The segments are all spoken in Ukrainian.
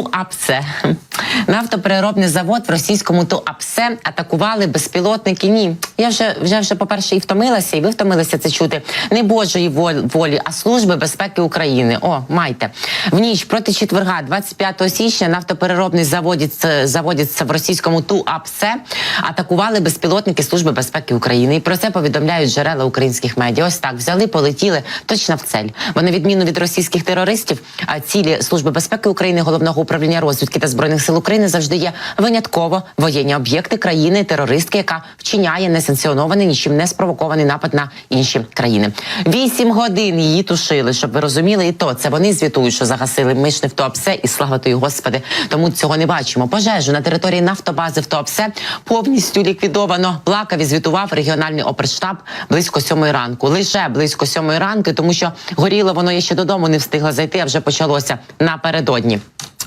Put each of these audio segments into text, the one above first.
ТУАПСЕ. Нафтопереробний завод в російському ТУАПСЕ атакували безпілотники. Ні, я вже вже вже по перше і втомилася, і ви втомилися це чути. Не Божої волі, а служби безпеки України. О, майте в ніч проти четверга, 25 січня, нафтопереробний заводиться заводиться в російському ТУАПСЕ. Атакували безпілотники Служби безпеки України. І про це повідомляють джерела українських медіа. Ось так взяли, полетіли точно в цель. Бо на відміну від російських терористів, а цілі Служби безпеки України, головного управління розвідки та збройних сил України завжди є винятково воєнні об'єкти країни терористки, яка вчиняє несанкціонований, нічим не спровокований напад на інші країни. Вісім годин її тушили, щоб ви розуміли, і то це вони звітують, що загасили. Ми ж в ТОПСЕ, і слава тобі, Господи, тому цього не бачимо. Пожежу на території нафтобази в ТОПСЕ повністю ліквідовано. Плакав і звітував регіональний оперштаб близько сьомої ранку. Лише близько сьомої ранку, тому що горіло воно я ще додому не встигла зайти, а вже почалося напередодні.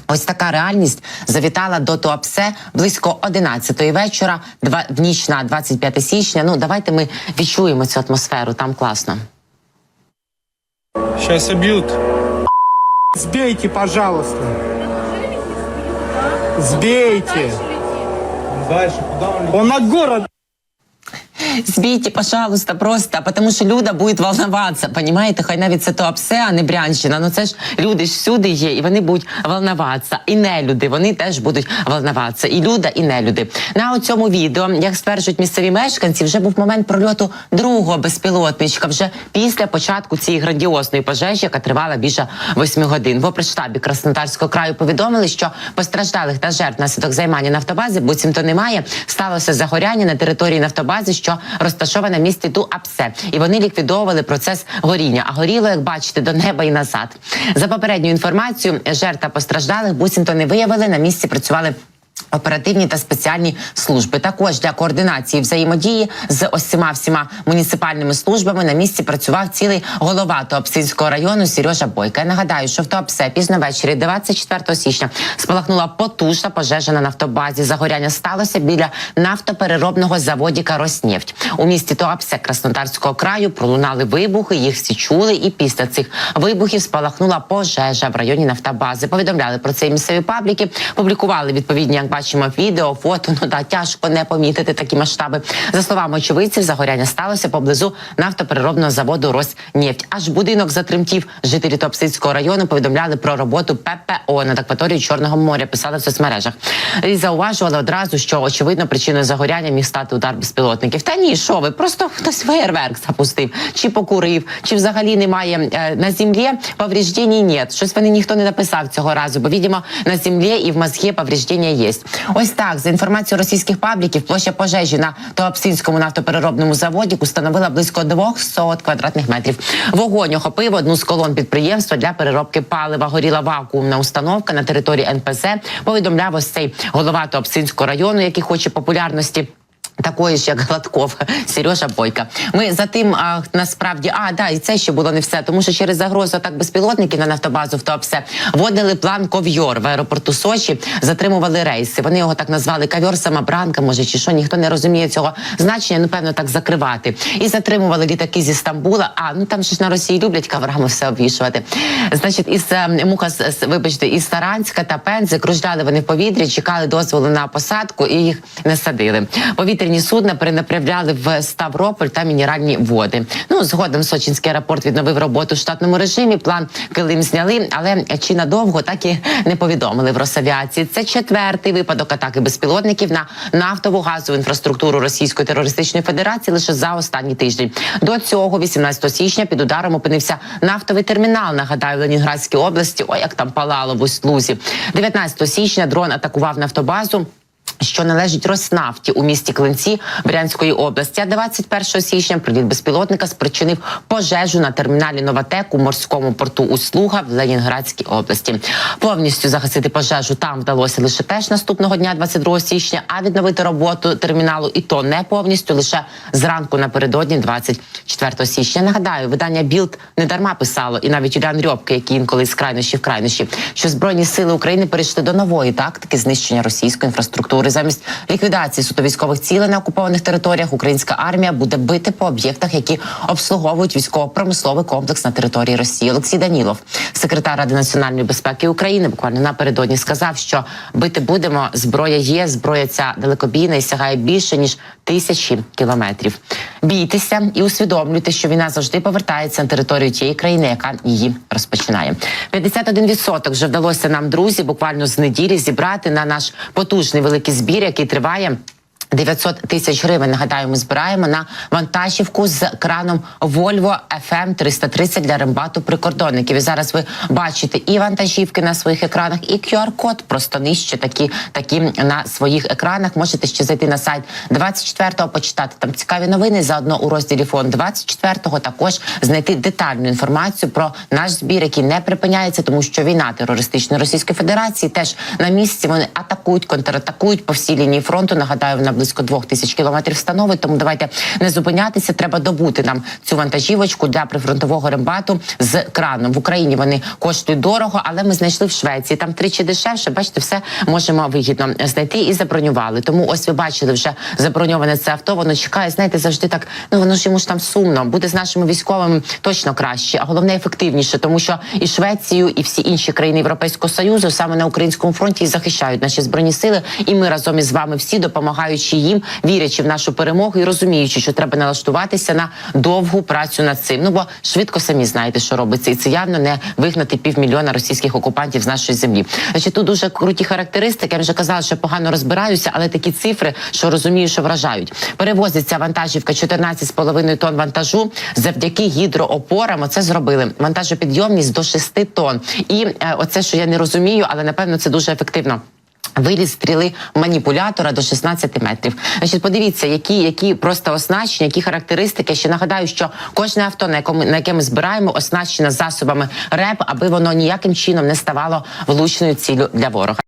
Ось така реальність завітала до Туапсе близько 11-ї вечора, два в ніч на 25 січня. Ну давайте ми відчуємо цю атмосферу. Там класно. Сейчас убьют. Сбейте, пожалуйста. Сбейте. Дальше, куда он Он на город. Збійте, пожалуйста, просто, тому що Люда буде волноватися. Понімаєте, хай навіть це Туапсе, а не Брянщина. Ну це ж люди ж всюди є, і вони будуть волноватися. І не люди, вони теж будуть волноватися. І Люда, і не люди. На цьому відео, як стверджують місцеві мешканці, вже був момент прольоту другого безпілотничка. Вже після початку цієї грандіозної пожежі, яка тривала більше восьми годин. В опричштабі Краснодарського краю повідомили, що постраждалих та жертв наслідок займання нафтобази буцімто немає. Сталося загоряння на території нафтобази, що розташована в місті Туапсе, і вони ліквідовували процес горіння. А горіло, як бачите, до неба і назад. За попередньою інформацією, жертв та постраждалих буцімто не виявили. На місці працювали. Оперативні та спеціальні служби також для координації взаємодії з цими всіма муніципальними службами на місці працював цілий голова Туапсинського району Сережа Бойка. Я нагадаю, що в Туапсе пізно ввечері, 24 січня, спалахнула потужна пожежа на нафтобазі. Загоряння сталося біля нафтопереробного заводіка Роснефть. У місті Туапсе Краснодарського краю пролунали вибухи. Їх всі чули, і після цих вибухів спалахнула пожежа в районі нафтобази. Повідомляли про це місцеві пабліки, публікували відповідні, бачимо, відео, фото. Ну да, тяжко не помітити такі масштаби. За словами очевидців, загоряння сталося поблизу нафтопереробного заводу Роснефть. Аж будинок затремтів. Жителі Топсицького району повідомляли про роботу ППО над акваторією Чорного моря. Писали в соцмережах і зауважували одразу, що очевидно причиною загоряння міг стати удар безпілотників. Та ні, що ви просто хтось феєрверк запустив, чи покурив, чи взагалі немає е, на землі повреждень ні. Щось вони ніхто не написав цього разу, бо видимо на землі і в мозгі повреждення є. Ось так за інформацією російських пабліків, площа пожежі на Туапсинському нафтопереробному заводі становила близько 200 квадратних метрів. Вогонь охопив одну з колон підприємства для переробки палива. Горіла вакуумна установка на території НПЗ. Повідомляв ось цей голова Туапсинського району, який хоче популярності. Такої ж, як Гладков, Сережа Бойка. Ми за тим а, насправді, а да, і це ще було не все, тому що через загрозу так безпілотників на нафтобазу в ТОПСЕ вводили план ков'йор в аеропорту Сочі, затримували рейси. Вони його так назвали кавьор самобранка, може чи що ніхто не розуміє цього значення. Ну певно, так закривати. І затримували літаки зі Стамбула. А ну там ж на Росії люблять каврами все обвішувати. Значить, із е, муха вибачте, із Саранська та Пензи кружляли вони в повітрі, чекали дозволу на посадку і їх не садили. Повітряні судна перенаправляли в Ставрополь та мінеральні води. Ну згодом Сочинський аеропорт відновив роботу в штатному режимі. План Килим зняли, але чи надовго так і не повідомили в Росавіації. Це четвертий випадок атаки безпілотників на нафтову газову інфраструктуру Російської терористичної федерації лише за останній тиждень. До цього, 18 січня, під ударом опинився нафтовий термінал. Нагадаю, в Ленінградській області. Ой, як там палало в Усть-Лузі. 19 січня дрон атакував нафтобазу. Що належить Роснафті у місті Клинці Брянської області. А 21 січня приліт безпілотника спричинив пожежу на терміналі Новатек у морському порту Услуга в Ленінградській області. Повністю загасити пожежу там вдалося лише теж наступного дня, 22 січня. А відновити роботу терміналу і то не повністю лише зранку напередодні, 24 січня. Нагадаю, видання Білд не дарма писало, і навіть Юліан Рьобки, який інколи з крайнощі в крайнощі, що збройні сили України перейшли до нової тактики знищення російської інфраструктури замість ліквідації суто військових цілей на окупованих територіях українська армія буде бити по об'єктах, які обслуговують військово-промисловий комплекс на території Росії. Олексій Данілов, секретар Ради національної безпеки України, буквально напередодні сказав, що бити будемо. Зброя є, зброя ця далекобійна і сягає більше ніж тисячі кілометрів. Бійтеся і усвідомлюйте, що війна завжди повертається на територію тієї країни, яка її розпочинає. 51% вже вдалося нам, друзі, буквально з неділі зібрати на наш потужний великий збір, який триває. 900 тисяч гривень. Нагадаю, ми збираємо на вантажівку з краном Volvo FM 330 для рембату прикордонників. І зараз ви бачите і вантажівки на своїх екранах, і QR-код просто нижче такі, такі на своїх екранах. Можете ще зайти на сайт 24-го, почитати там цікаві новини. Заодно у розділі фонд 24-го також знайти детальну інформацію про наш збір, який не припиняється, тому що війна терористичної Російської Федерації теж на місці вони атакують, контратакують по всій лінії фронту. Нагадаю, вона близько двох тисяч кілометрів становить. Тому давайте не зупинятися. Треба добути нам цю вантажівочку для прифронтового рембату з краном в Україні. Вони коштують дорого, але ми знайшли в Швеції. Там тричі дешевше. Бачите, все можемо вигідно знайти і забронювали. Тому ось ви бачили вже заброньоване це авто. Воно чекає. Знаєте, завжди так. Ну воно ж йому ж там сумно. Буде з нашими військовими точно краще, а головне ефективніше, тому що і Швецію, і всі інші країни Європейського союзу саме на українському фронті і захищають наші збройні сили. І ми разом із вами всі допомагаючи їм, вірячи в нашу перемогу і розуміючи, що треба налаштуватися на довгу працю над цим. Ну бо швидко самі знаєте, що робиться, і це явно не вигнати півмільйона російських окупантів з нашої землі. Значить, тут дуже круті характеристики. Я вже казала, що погано розбираюся, але такі цифри, що розумію, що вражають. Перевозиться вантажівка 14,5 тонн вантажу завдяки гідроопорам. Оце зробили вантажопідйомність до 6 тонн. І е, оце, що я не розумію, але напевно це дуже ефективно. Виліз стріли маніпулятора до 16 метрів. Значить, подивіться, які, які просто оснащення, які характеристики. Ще нагадаю, що кожне авто, на якому на яке ми збираємо, оснащено засобами РЕП, аби воно ніяким чином не ставало влучною ціллю для ворога.